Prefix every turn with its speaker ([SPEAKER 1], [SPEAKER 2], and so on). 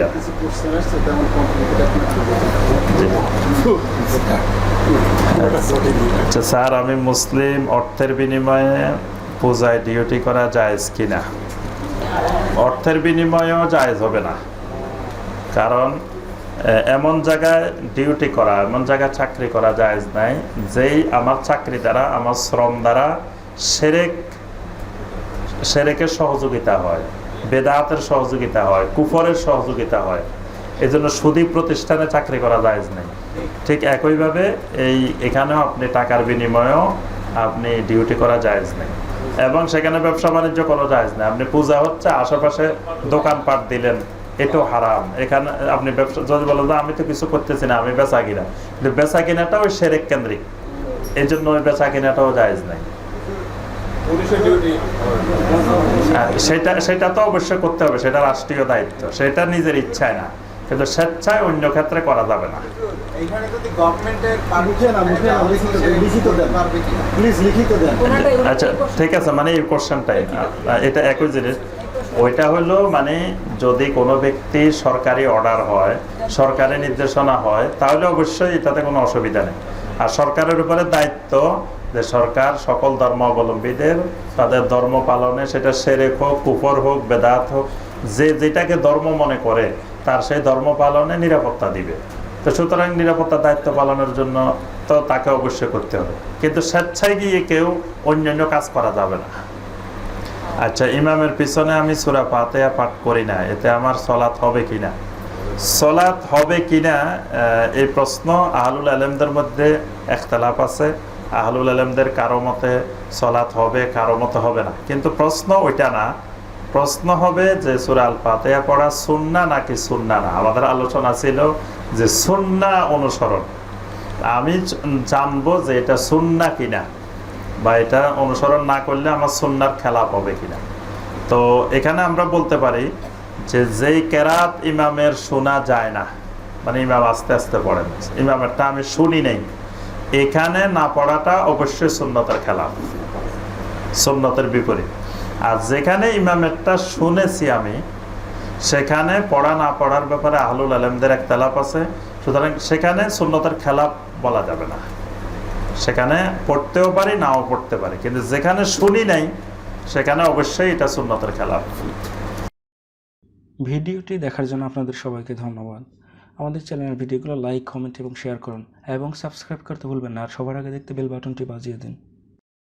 [SPEAKER 1] ইয়া আচ্ছা স্যার আমি মুসলিম অর্থের বিনিময়ে পূজায় ডিউটি করা জায়েজ কিনা? অর্থের বিনিময়েও জায়েজ হবে না। কারণ এমন জায়গায় ডিউটি করা এমন জায়গায় চাকরি করা জায়েজ নাই যেই আমার চাকরি দ্বারা আমার শ্রম দ্বারা সেরেক সেরেকের সহযোগিতা হয়। বেদাতের সহযোগিতা হয়, কুফরের সহযোগিতা হয়। এই জন্য সুদী প্রতিষ্ঠানে চাকরি করা জায়েজ নেই। ঠিক একইভাবে এই এখানেও আপনি টাকার বিনিময়েও আপনি ডিউটি করা জায়েজ নেই। এবং সেখানে ব্যবসা বাণিজ্য কোনো জায়েজ নেই। আপনি পূজা হচ্ছে, আশেপাশে দোকানপাট দিলেন, এটাও হারাম। এখানে আপনি ব্যবসা যদি বলেন যে আমি তো কিছু করতেছি না, আমি বেচা কিনা। কিন্তু বেচা কিনাটা ওই সেরেক কেন্দ্রিক। এই জন্য ওই বেচা কিনাটাও জায়েজ নেই। সেটা সেটা তো অবশ্যই করতে হবে সেটা রাষ্ট্রীয় দায়িত্ব সেটা নিজের ইচ্ছায় না কিন্তু স্বেচ্ছায় অন্য ক্ষেত্রে করা যাবে না। আচ্ছা ঠিক আছে মানে এই কোশ্চেনটাই এটা। একই জিনিস। ওইটা হলো মানে যদি কোনো ব্যক্তি সরকারি অর্ডার হয় সরকারি নির্দেশনা হয় তাহলে অবশ্যই এটাতে কোনো অসুবিধা নেই। আর সরকারের উপরে দায়িত্ব যে সরকার সকল ধর্মাবলম্বীদের তাদের ধর্ম পালনে সেটা সেরেক হোক কুফর হোক বেদাত হোক যে যেটাকে ধর্ম মনে করে তার সেই ধর্ম পালনে নিরাপত্তা দিবে। তো সুতরাং নিরাপত্তা দায়িত্ব পালনের জন্য তো তাকে অবশ্যই করতে হবে। কিন্তু স্বেচ্ছায় গিয়ে কেউ অন্যান্য কাজ করা যাবে না। আচ্ছা ইমামের পিছনে আমি সুরা পাতেয়া পাঠ করি না এতে আমার সলাৎ হবে কিনা সলাৎ হবে কিনা আহ, এই প্রশ্ন আহলুল আলমদের মধ্যে একতলাপ আছে। আহলুল আলমদের কারও মতে সলাৎ হবে, কারও মতে হবে না। কিন্তু প্রশ্ন ওইটা না। প্রশ্ন হবে যে সুরাল পাতেয়া পড়া সুন্না নাকি সুন্না না? আমাদের আলোচনা ছিল যে সুন্না অনুসরণ। আমি জানব যে এটা সুন্না কিনা বা এটা অনুসরণ না করলে আমার সুন্নার খেলাপ হবে কিনা। তো এখানে আমরা বলতে পারি যে যেই কেরাত ইমামের শোনা যায় না মানে ইমাম আস্তে আস্তে পড়েন। ইমামেরটা আমি শুনি নেই। এখানে না পড়াটা অবশ্যই সুন্নতের খেলাপ সুন্নতের বিপরীত। আর যেখানে ইমামেরটা শুনেছি আমি, সেখানে পড়া না পড়ার ব্যাপারে আহলুল আলমদের এক তেলাপ আছে। সুতরাং সেখানে সুন্নতের খেলাপ বলা যাবে না। সেখানে পড়তেও পারি, নাও পড়তে পারি। কিন্তু যেখানে শুনি নাই, সেখানে অবশ্যই এটা সুন্নতের খেলাপ।
[SPEAKER 2] ভিডিওটি দেখার জন্য আপনাদের সবাইকে ধন্যবাদ। আমাদের চ্যানেলের ভিডিওগুলো লাইক, কমেন্ট এবং শেয়ার করুন। এবং সাবস্ক্রাইব করতে ভুলবেন না। আর সবার আগে দেখতে বেল বাটনটি বাজিয়ে দিন।